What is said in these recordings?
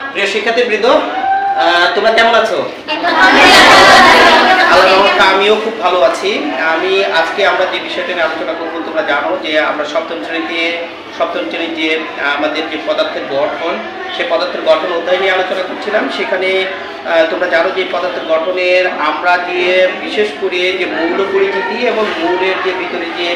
প্রিয় শিক্ষার্থী বৃন্দ তোমরা কেমন আছো? আমিও খুব ভালো আছি। আমি আজকে আমরা যে বিষয়টা নিয়ে আলোচনা করব তোমরা জানো যে আমরা সপ্তম শ্রেণীতে সপ্তম শ্রেণির যে আমাদের যে পদার্থের গঠন, সে পদার্থের গঠন অধ্যায় নিয়ে আলোচনা করছিলাম। সেখানে তোমরা জানো যে পদার্থের গঠনের আমরা যে, বিশেষ করে যে মৌল পরিচিতি এবং মৌলের যে ভিতরে যে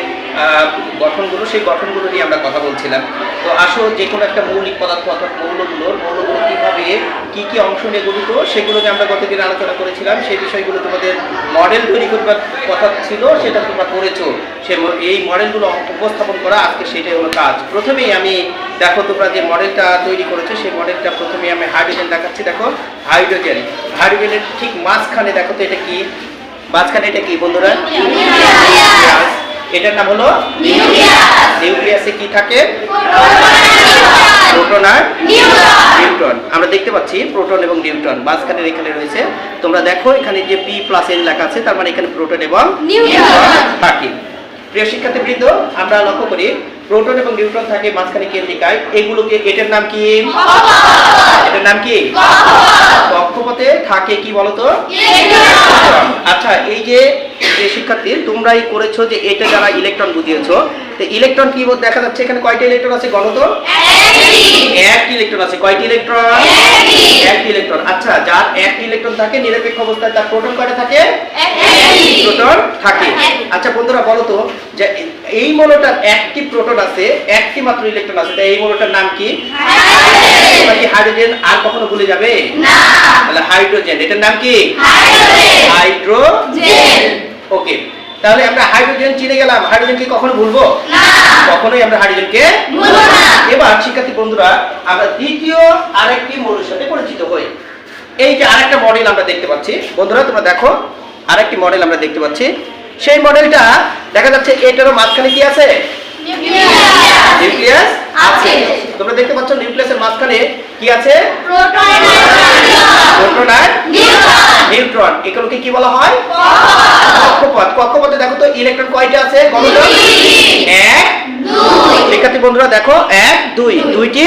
গঠনগুলো, সেই গঠনগুলো নিয়ে আমরা কথা বলছিলাম। তো আসো, যে কোনো একটা মৌলিক পদার্থ অর্থাৎ মৌলগুলোর, মৌলগুলো কীভাবে, কী কী অংশ নিয়ে গঠিত, সেগুলো নিয়ে আমরা গতদিন আলোচনা করেছিলাম। সেই বিষয়গুলো তোমাদের মডেল তৈরি করবার কথা ছিল, সেটা তোমরা করেছ সে এই মডেলগুলো উপস্থাপন করা আজকে সেটাই হলো কাজ। প্রথমেই আমি দেখো তোমরা যে মডেলটা তৈরি করেছ সেই মডেলটা প্রথমে আমি হাইড্রোজেন দেখাচ্ছি দেখো। হাইড্রোজেন। হাইড্রোজেনের ঠিক মাঝখানে দেখো তো এটা কি? মাঝখানে এটা কি বন্ধুরা? এটার নাম হলো? নিউক্লিয়াসে। কি থাকে? প্রোটন আর নিউট্রন। আমরা দেখতে পাচ্ছি প্রোটন এবং নিউট্রন মাঝখানে এখানে রয়েছে। তোমরা দেখো এখানে যে পি প্লাস এন লেখা আছে তার মানে এখানে প্রোটন এবং নিউট্রন থাকে। প্রিয় শিক্ষার্থীবৃন্দ আমরা লক্ষ্য করি প্রোটন এবং নিউট্রন থাকে মাঝখানে কেন্দ্রিকায়। এগুলোকে এটার নাম কি? এটার নাম কি? কক্ষপথে থাকে কি বলতো? আচ্ছা এই যে যে শিক্ষার্থী তোমরাই করেছ যে এটা যারা ইলেকট্রন বুঝিয়েছো। তো ইলেকট্রন কি বলতে দেখা যাচ্ছে এখানে কয়টা ইলেকট্রন আছে গণত? একটি ইলেকট্রন আছে। কয়টি ইলেকট্রন একটি ইলেকট্রন আচ্ছা যার একটি ইলেকট্রন থাকে নিরপেক্ষ অবস্থায় তার প্রোটন কয়টা থাকে? প্রোটন থাকে। আচ্ছা বন্ধুরা বলো তো যে এই মৌলটার একটি প্রোটন আছে একটি মাত্র ইলেকট্রন আছে তাই এই মৌলটার নাম কি? কি হাইড্রোজেন আর কখনো ভুলে যাবে? তাহলে হাইড্রোজেন এটার নাম কি? হাইড্রোজেন ওকে তাহলে আমরা হাইড্রোজেন চিনে গেলাম। হাইড্রোজেনকে কখনো ভুলবো? কখনোই আমরা হাইড্রোজেনকে এবার শিক্ষার্থী বন্ধুরা আমরা দ্বিতীয় আরেকটি মৌলের সাথে পরিচিত হই। এই যে আরেকটা মডেল আমরা দেখতে পাচ্ছি। বন্ধুরা তোমরা দেখো আরেকটি মডেল আমরা দেখতে পাচ্ছি। সেই মডেলটা দেখা যাচ্ছে এটারও মাঝখানে কি আছে? নিউক্লিয়াস আছে। তোমরা দেখতে পাচ্ছ নিউক্লিয়াসের মাঝখানে কি আছে? প্রোটন আর নিউট্রন এগুলোকে কি বলা হয়? কক্ষপথ। কক্ষপথে। দেখো তো ইলেকট্রন কয়টা আছে? গণনা এক শিক্ষার্থী বন্ধুরা দেখো এক দুই। দুইটি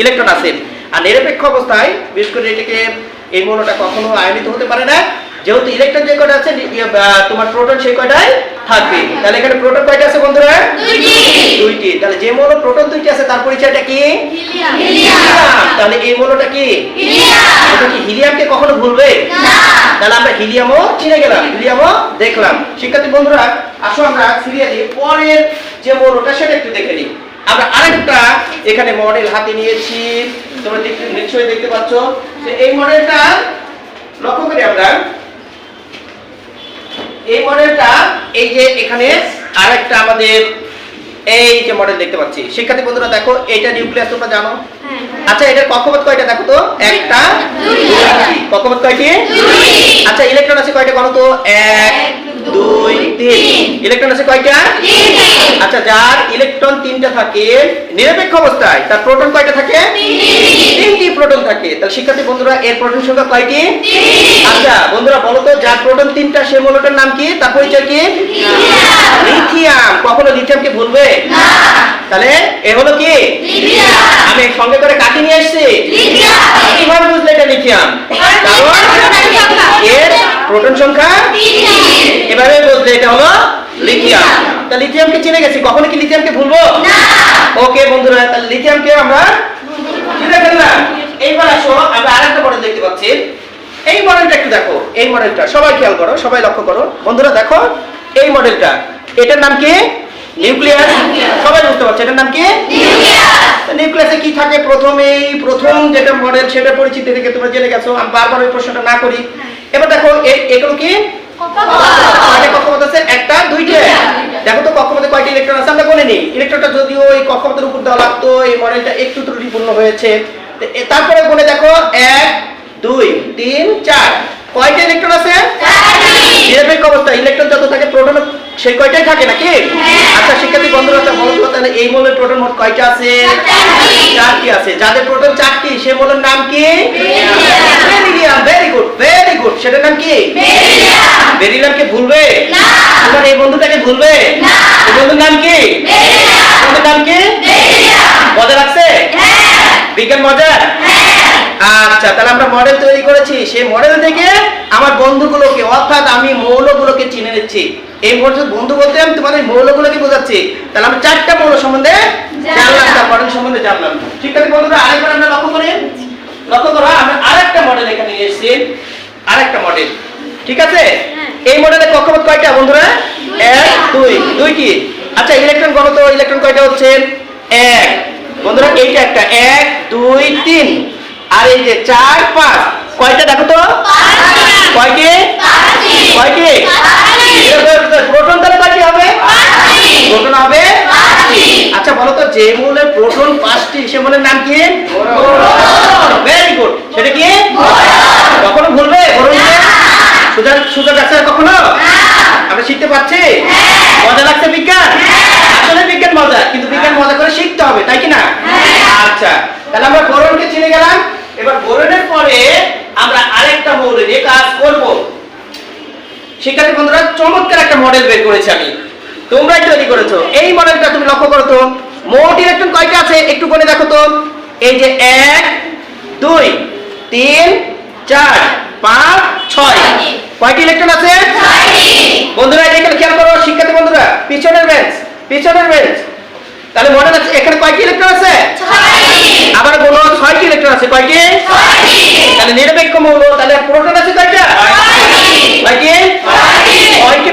ইলেকট্রন আছে। আর নিরপেক্ষ অবস্থায় বিশেষ করে এটাকে এই মৌলটা কখনো আয়নিত হতে পারে না। যেহেতু ইলেকট্রন যে কয়টা আছে ইয়ে, তোমার প্রোটন সেই কয়টাই থাকবে। তাহলে এখানে প্রোটন কয়টা আছে বন্ধুরা? দুইটি। তাহলে যে মৌল প্রোটন দুইটি আছে তার পরিচয়টা কি? হিলিয়াম। তাহলে এই মৌলটা কি? এটা কি হিলিয়ামকে কখনো ভুলবে? তাহলে আমরা হিলিয়ামও চিনে গেলাম হিলিয়ামও দেখলাম। শিক্ষার্থী বন্ধুরা আসো আমরা সিরিয়ালি পরের যে মৌলটা সেটা একটু দেখে নিই। আমরা আরেকটা এখানে মডেল হাতে নিয়েছি। তোমরা দেখতে নিশ্চয়ই দেখতে পাচ্ছ। যে এই মডেলটা লক্ষ্য করি আমরা। এই মডেলটা এই যে এখানে আরেকটা আমাদের এই যে মডেল দেখতে পাচ্ছি। শিক্ষার্থী বন্ধুরা দেখো এটা নিউক্লিয়াস তোমরা জানো? আচ্ছা এটার কক্ষপথ কয়টা দেখো তো? একটা কক্ষপথ কয়টি? আচ্ছা ইলেকট্রন আছে কয়টা বলো তো? এক দুই তিন। ইলেকট্রন আছে কয়টা? আচ্ছা যার ইলেকট্রন তিনটা থাকে নিরপেক্ষ অবস্থায় তার প্রোটন কয়টা থাকে? তিনটি। প্রোটন থাকে। তাহলে শিক্ষার্থী বন্ধুরা এর প্রোটন সংখ্যা কয়টি? আচ্ছা বন্ধুরা বলো তো যার প্রোটন তিনটা সে মৌলটার নাম কি? তার পরিচয় কি? লিথিয়াম। কখনো লিথিয়ামকে ভুলবে? তাহলে এ হলো কি? আমি সঙ্গে করে কাকে নিয়ে এসেছি কীভাবে বুঝলে এটা লিথিয়াম? কারণ এর প্রোটন সংখ্যা এভাবে বুঝলে এটা হলো লিথিয়াম। তা লিথিয়ামকে চিনে গেছি। কখনো কি লিথিয়ামকে ভুলবো? ওকে বন্ধুরা তাহলে লিথিয়ামকে আমরা চিনে ফেললাম। এইবার আসো আমরা আরেকটা মডেল দেখতে পাচ্ছি। এই মডেলটা একটু দেখো। এই মডেলটা সবাই খেয়াল করো সবাই লক্ষ্য করো। বন্ধুরা দেখো এই মডেলটা এটার নাম কি? নিউক্লিয়াস সবাই বুঝতে পারছে এটার নাম কি? নিউক্লিয়াসে কি থাকে? প্রথমেই প্রথম যেটা মডেল সেটা পরিচিতি থেকে তোমরা জেনে গেছো। আমি বারবার ওই প্রশ্নটা না করি। এবার দেখো এগুলো কি? কয়টা কক্ষপথ একটা দুইটা। দেখো তো কক্ষপথে কয়টি ইলেকট্রন আছে আমরা বলে নিই। ইলেকট্রনটা যদিও এই কক্ষপথের উপর দেওয়া লাগতো এই মডেলটা একটু ত্রুটিপূর্ণ হয়েছে। তারপরে বলে দেখো এক দুই তিন চার। কয়টা ইলেকট্রন আছে? নিরপেক্ষ অবস্থা। ইলেকট্রন যত থাকে প্রোটন সেই কয়টাই থাকে নাকি? আচ্ছা শিক্ষার্থী বন্ধুরা একটা বলো তাহলে এই মৌলের প্রোটন মোট কয়টা আছে? চারটি। আছে। যাদের প্রোটন চারটি সে মৌলের নাম কি? ভেরি গুড সেটার নাম কি? বেরিলিয়ামকে ভুলবে? তোমার এই বন্ধুটাকে ভুলবে? এই বন্ধুর নাম কি? বন্ধুর নাম কি? মজা লাগছে? বিজ্ঞান মজা? আচ্ছা তাহলে আমরা মডেল তৈরি করেছি। সেই মডেল থেকে আমার বন্ধুগুলোকে অর্থাৎ আমি মৌলগুলোকে চিনে নিচ্ছি। এই মুহূর্তে বন্ধু বলতে আমি তোমাদের মৌলগুলোকে বোঝাচ্ছি। তাহলে আমরা চারটা মৌল সম্বন্ধে জানলাম। তার মডেল সম্বন্ধে জানলাম। ঠিক আছে বন্ধুরা আরেকবার আমরা লক্ষ্য করি। লক্ষ্য করো আমরা আরেকটা মডেল এখানে নিয়ে এসেছি। আরেকটা মডেল ঠিক আছে? এই মডেলে কক্ষপথ কয়টা বন্ধুরা? এক দুই। দুই কি আচ্ছা ইলেকট্রন গণত ইলেকট্রন কয়টা হচ্ছে? এক। বন্ধুরা এইটা একটা। এক দুই তিন। আর এই যে চার পাঁচ। কয়টা দেখো তো? কয়টি? কয়টি? প্রোটন তাহলে কয়টি হবে? প্রোটন হবে আচ্ছা বলো তো যে মৌলের প্রোটন পাঁচটি সে মৌলের নাম কি? ভেরি গুড সেটা কি? কখনো ভুলবে? সুজা সুজা যাচ্ছে কখনো? আমরা শিখতে পারছি? মজা লাগছে বিজ্ঞান? আসলে বিজ্ঞান মজা বিজ্ঞান মজা করে শিখতে হবে তাই কি না আচ্ছা তাহলে আমরা বোরনকে চিনে গেলাম এবার বোরনের পরে আমরা আরেকটা মৌল নিয়ে কাজ করব শিক্ষার্থী বন্ধুরা চমৎকার একটা মডেল বের করেছি আমি তোমরাই তৈরি করেছ? এই মডেলটা তুমি লক্ষ্য করো তো মোট ইলেকট্রন কয়টা আছে? একটু করে দেখো তো। এই যে এক দুই তিন চার পাঁচ ছয়। কয়টি ইলেকট্রন আছে? বন্ধুরা এখানে খেয়াল করো শিক্ষার্থী বন্ধুরা। পিছনের বেঞ্চ পিছনের বেঞ্চ। তাহলে মডেল আছে এখানে কয়টি ইলেকট্রন আছে? আবার বলো ছয়টি ইলেকট্রন আছে কয়টি? তাহলে নিরপেক্ষ মৌল তাহলে প্রোটন আছে কয়টা? কয়টি কয়টি?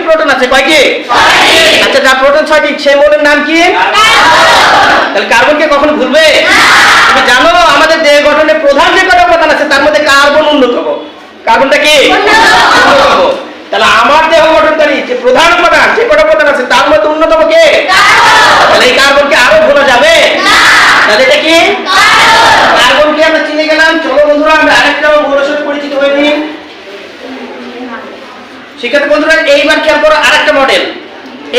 প্রোটন আছে কয়টি আচ্ছা যা প্রোটন ছয়টি সেই মৌলের নাম কি? তাহলে কার্বনকে কখন ভুলবে? তুমি জানো আমাদের দেহ গঠনে প্রধান যে কটা উপাদান আছে তার মধ্যে কার্বন অন্যতম কার্বনটা কি? অন্যতম তাহলে আমার দেহ গঠনকারী যে প্রধান উপাদান যে কটা উপাদান আছে তার মধ্যে অন্যতম কে? তাহলে এই কার্বনকে আরও ভোলা যাবে তাহলে এটা কি কার্বনকে আমরা চিনে গেলাম চলো বন্ধুরা আমরা আরেকটা মৌলের সাথে পরিচিত হয়ে নিই শিক্ষার্থী বন্ধুরা এইবার খেয়াল করো আরেকটা মডেল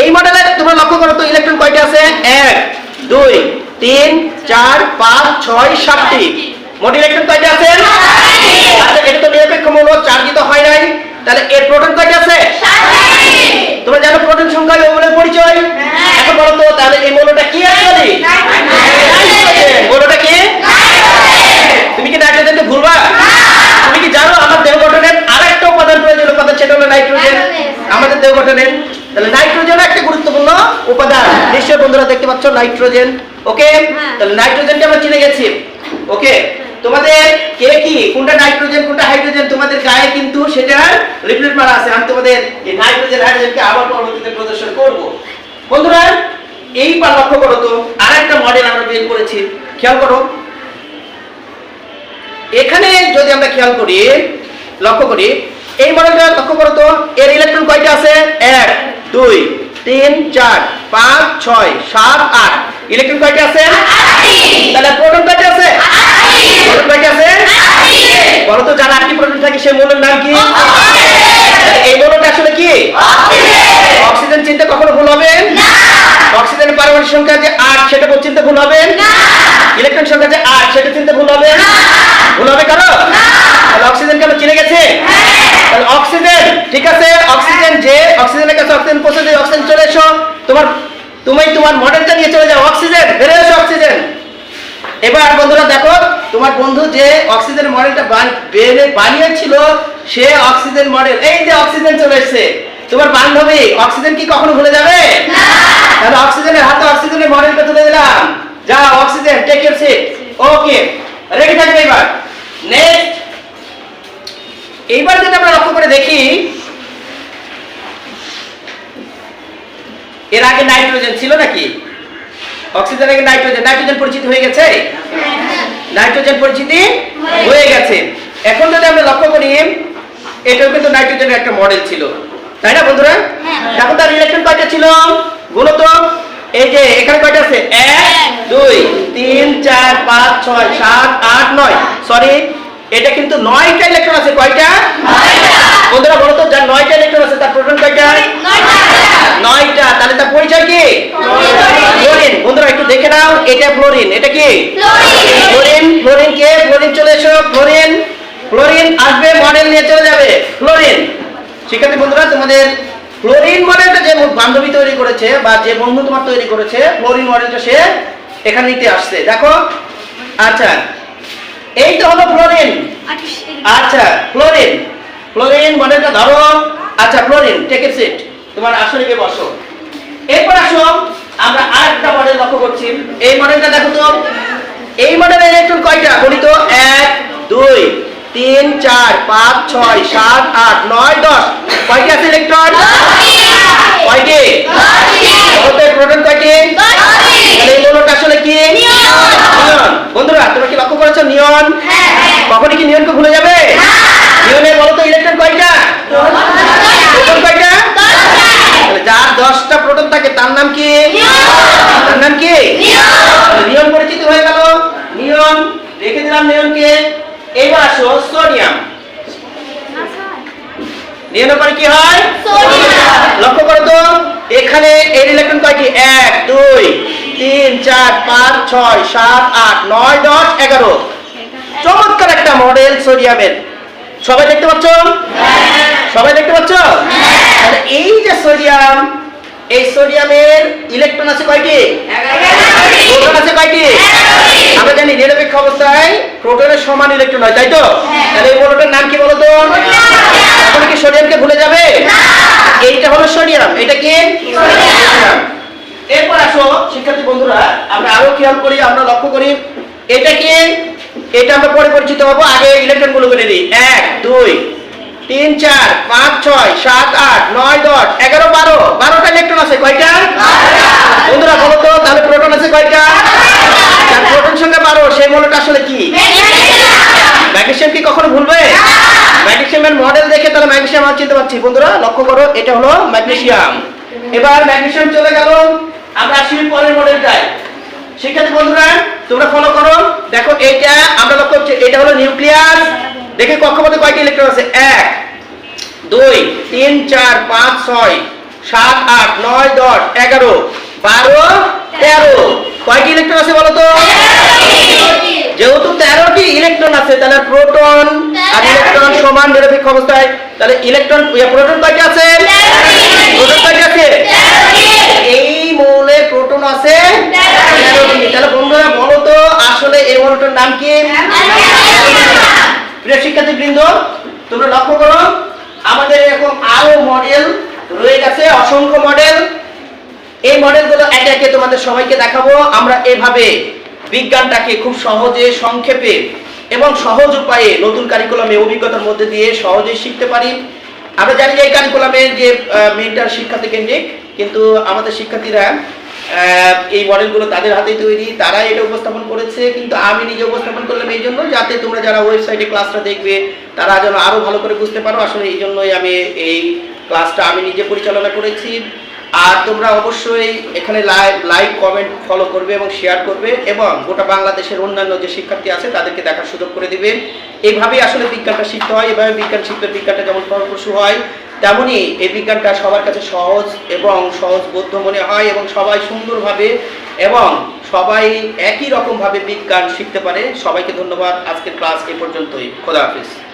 এই মডেলে তোমরা লক্ষ্য করো তো ইলেকট্রন কয়টা আছে? এক দুই তিন চার পাঁচ ছয় সাতটি। মোট ইলেকট্রন কয়টা আছে? আচ্ছা এটা তো নিরপেক্ষ মৌল চার্জিত হয় নাই? তাহলে এর প্রোটন কয়টা আছে? তোমরা জানো প্রোটন সংখ্যা মৌলের পরিচয়? এখন বলো তো তাহলে এই মৌলটা কি আসলে? মৌলটা কি? তুমি কি নাইট্রোজেনকে ভুলবা তুমি কি জানো আমার দেহ গঠনের আরেকটা উপাদান প্রয়োজন উপাদান সেটা হলো নাইট্রোজেন। আমাদের দেহ গঠনের। তাহলে নাইট্রোজেন একটা গুরুত্বপূর্ণ উপাদান। নিশ্চয়ই বন্ধুরা দেখতে পাচ্ছ নাইট্রোজেন। ওকে? তাহলে নাইট্রোজেনকে আমরা চিনে গেছি। ওকে? তোমাদের কে কি? কোনটা নাইট্রোজেন কোনটা হাইড্রোজেন? তোমাদের গায়ে কিন্তু সেটা রিপ্লেট মারা আছে। আমি তোমাদের এই নাইট্রোজেন হাইড্রোজেনকে আবার পরবর্তীতে প্রদর্শন করব। বন্ধুরা এইবার লক্ষ্য করো তো। আরেকটা মডেল আমরা বের করেছি। খেয়াল করো। এখানে যদি আমরা খেয়াল করি লক্ষ্য করি এই মডেলটা লক্ষ্য করো তো, এর ইলেকট্রন কয়টা আছে? এক, দুই, তিন, চার, পাঁচ, ছয়, সাত, আট। ইলেকট্রন কয়টা আছে? তাহলে প্রোটন কয়টা আছে? প্রোটন কয়টা আছে? বলো তো, যারা আটটি প্রোটন থাকে, সেই মৌলের নাম কি? এই মৌলটা আসলে কি? অক্সিজেন চিনতে কখনো ভুল হবে? অক্সিজেনের পারমাণবিক সংখ্যা যে আট, সেটা চিনতে ভুল হবে? ইলেকট্রন সংখ্যা যে আট, সেটা চিনতে ভুল হবে? ভুল হবে কারও? তাহলে অক্সিজেনকে আমরা চিনে গেছে? তাহলে অক্সিজেন, ঠিক আছে? অক্সিজেন যে অক্সিজেনের কাছে অক্সিজেন পৌঁছে অক্সিজেন চলে এসো। তোমার, তুমি তোমার মডেলটা নিয়ে চলে যাও, অক্সিজেন বেড়ে এসো অক্সিজেন। এবার বন্ধুরা দেখো, তোমার বন্ধু যে অক্সিজেন মডেলটা বানিয়েছিল, সে অক্সিজেন মডেল। এই যে অক্সিজেন চলে এসেছে। তোমার বান্ধবী, অক্সিজেন কি কখনো ভুলে যাবে? তাহলে অক্সিজেনের হাতে অক্সিজেনের মডেলটা তুলে দিলাম যা oxygen take your seat okay ready থাকবে এবার নেক্সট এইবার যদি আমরা লক্ষ্য করে দেখি এর আগে নাইট্রোজেন ছিল নাকি অক্সিজেন আগে নাইট্রোজেন নাইট্রোজেন পরিচিত হয়ে গেছে? নাইট্রোজেন পরিচিতি হয়ে গেছে। এখন যদি আমরা লক্ষ্য করি এটাও কিন্তু নাইট্রোজেনের একটা মডেল ছিল। তাই না বন্ধুরা? এখন তার ইলেকট্রন কয়টা ছিল? গুলো তো এই যে এখানে কয়টা আছে? এক দুই তিন চার পাঁচ ছয় সাত আট নয়। সরি এটা কিন্তু নয়টা ইলেকট্রন আছে। কয়টা? বন্ধুরা বলো তো যার নয়টা ইলেকট্রন আছে তার প্রোটন কয়টা? নয়টা তাহলে তার পরিচয় কি? ফ্লোরিন। বন্ধুরা একটু দেখে নাও এটা ফ্লোরিন এটা কি? ফ্লোরিন। ফ্লোরিন কে? ফ্লোরিন চলে এসো ফ্লোরিন। ফ্লোরিন আসবে মডেল নিয়ে চলে যাবে। ফ্লোরিন। শিক্ষার্থী বন্ধুরা তোমাদের ফ্লোরিন মডেলটা যে বান্ধবী তৈরি করেছে বা যে বন্ধু তোমার তৈরি করেছে ফ্লোরিন মডেলটা সে এখানে নিতে আসছে। দেখো আচ্ছা এইটা হলো ফ্লোরিন। আচ্ছা। ফ্লোরিন। ফ্লোরিন মডেলটা ধরো। আচ্ছা ফ্লোরিন টেক সিট তোমার আসলে গিয়ে বসো। এরপর আসো আমরা আরেকটা মডেল লক্ষ্য করছি। এই মডেলটা দেখো তো। এই মডেলের ইলেকট্রন কয়টা? বলি তো এক দুই তিন চার পাঁচ ছয় সাত আট নয় দশ। কয়টি আছে ইলেকট্রন কয়টি? বলতে প্রোটন কয়টি? তাহলে এই মৌলটা আসলে কি? নিয়ন। বন্ধুরা তোমরা কি লক্ষ্য করেছ নিয়ন? কখনই কি নিয়নকে ভুলে যাবে? নিয়নে বলো তো ইলেকট্রন কয়টা প্রোটন কয়টা তাহলে যার দশটা প্রোটন থাকে তার নাম কি? তার নাম কি? নিয়ন পরিচিত হয়ে গেল। নিয়ন রেখে দিলাম নিয়নকে এবার আসো সোডিয়াম। নিয়নের পরে কি হয়? লক্ষ্য করো তো এখানে এর ইলেকট্রন কয়টি এক দুই তিন চার পাঁচ ছয় সাত আট নয় দশ এগারো। চমৎকার একটা মডেল সোডিয়ামের। সবাই দেখতে পাচ্ছ? সবাই দেখতে পাচ্ছ? এই যে সোডিয়াম এই সোডিয়ামের ইলেকট্রন আছে কয়টি? প্রোটন আছে কয়টি? আমরা জানি নিরপেক্ষ অবস্থায় প্রোটনের সমান ইলেকট্রন হয় তাই তো? তাহলে এই মৌলটার নাম কি বলতো? এখন কি সোডিয়ামকে ভুলে যাবে? এইটা হলো সোডিয়াম এটা কি? এরপর আসো শিক্ষার্থী বন্ধুরা আমরা আরও খেয়াল করি আমরা লক্ষ্য করি। এটা কি? এটা আমরা পরে পরিচিত হব আগে ইলেকট্রনগুলো করে দিই। এক দুই তিন চার, পাঁচ ছয়, সাত আট, নয় দশ, এগারো বারো। বারোটা ইলেকট্রন আছে, কয়টা? বন্ধুরা, বলো তো, তাহলে প্রোটন আছে কয়টা? প্রোটন সংখ্যা বারো সেই মৌলটা আসলে কি? ম্যাগনেশিয়াম কি কখনো ভুলবে? ম্যাগনেশিয়ামের মডেল দেখে তাহলে ম্যাগনেশিয়াম আমি চিনতে পারছি। বন্ধুরা, লক্ষ্য করো, এটা হলো ম্যাগনেসিয়াম এবার ম্যাগনেশিয়াম চলে গেল, আমরা আসি পরের মডেলটায় শিক্ষার্থী বন্ধুরা, তোমরা ফলো করো। দেখো, এইটা আমরা লক্ষ্য করছি, এটা হলো নিউক্লিয়াস দেখে কক্ষপথে কয়টি ইলেকট্রন আছে? এক দুই তিন চার পাঁচ ছয় সাত আট নয় দশ এগারো বারো তেরো। কয়টি ইলেকট্রন আছে বলো তো? যেহেতু তেরোটি ইলেকট্রন আছে তাহলে প্রোটন আর ইলেকট্রন সমান নিরপেক্ষ অবস্থায়। তাহলে ইলেকট্রন প্রোটন কয়টা আছে? প্রোটন কয়টা আছে? এই মৌলে প্রোটন আছে তেরোটি। তাহলে বন্ধুরা বলো তো আসলে এই মৌলটার নাম কি? প্রিয় শিক্ষার্থী বৃন্দ তোমরা লক্ষ্য করো, আমাদের এরকম আরও মডেল রয়ে গেছে, অসংখ্য মডেল এই মডেলগুলো একে একে তোমাদের সবাইকে দেখাবো। আমরা এভাবে বিজ্ঞানটাকে খুব সহজে সংক্ষেপে এবং সহজ উপায়ে নতুন কারিকুলামে অভিজ্ঞতার মধ্যে দিয়ে সহজেই শিখতে পারি। আমরা জানি যে এই কারিকুলামের যে মেন্টার শিক্ষার্থী কেন্দ্রিক, কিন্তু আমাদের শিক্ষার্থীরা এই মডেলগুলো তাদের হাতেই তৈরি তারা এটা উপস্থাপন করেছে, কিন্তু আমি নিজে উপস্থাপন করলাম এই জন্য যাতে তোমরা যারা ওয়েবসাইটে ক্লাসটা দেখবে, তারা যেন আরও ভালো করে বুঝতে পারো। আসলে এই জন্যই আমি এই ক্লাসটা আমি নিজে পরিচালনা করেছি। আর তোমরা অবশ্যই এখানে লাইক কমেন্ট ফলো করবে এবং শেয়ার করবে এবং গোটা বাংলাদেশের অন্যান্য যে শিক্ষার্থী আছে, তাদেরকে দেখার সুযোগ করে দিবে। এইভাবেই আসলে বিজ্ঞানটা শিখতে হয়। এভাবে বিজ্ঞান শিখলে বিজ্ঞানটা যেমন ফলপ্রসূ হয় তেমনই এই বিজ্ঞানটা সবার কাছে সহজ এবং সহজ বোধ মনে হয় এবং সবাই সুন্দরভাবে এবং সবাই একই রকমভাবে বিজ্ঞান শিখতে পারে। সবাইকে ধন্যবাদ। আজকের ক্লাস এ পর্যন্তই। খোদা হাফিজ।